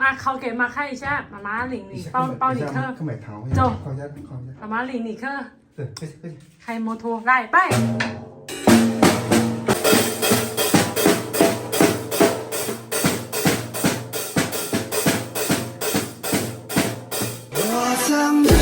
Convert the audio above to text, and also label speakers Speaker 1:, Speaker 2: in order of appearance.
Speaker 1: มาเขาเก็บมาไข่ใช่มาม้าหลิงหนีเป้าเป้าหนีเคร์ ข
Speaker 2: ึ้จบ ขออนุขออนุ
Speaker 1: มามาหลิงหนีเคร์เ
Speaker 2: ออไปส
Speaker 1: ิโมโทไล่ไป我曾。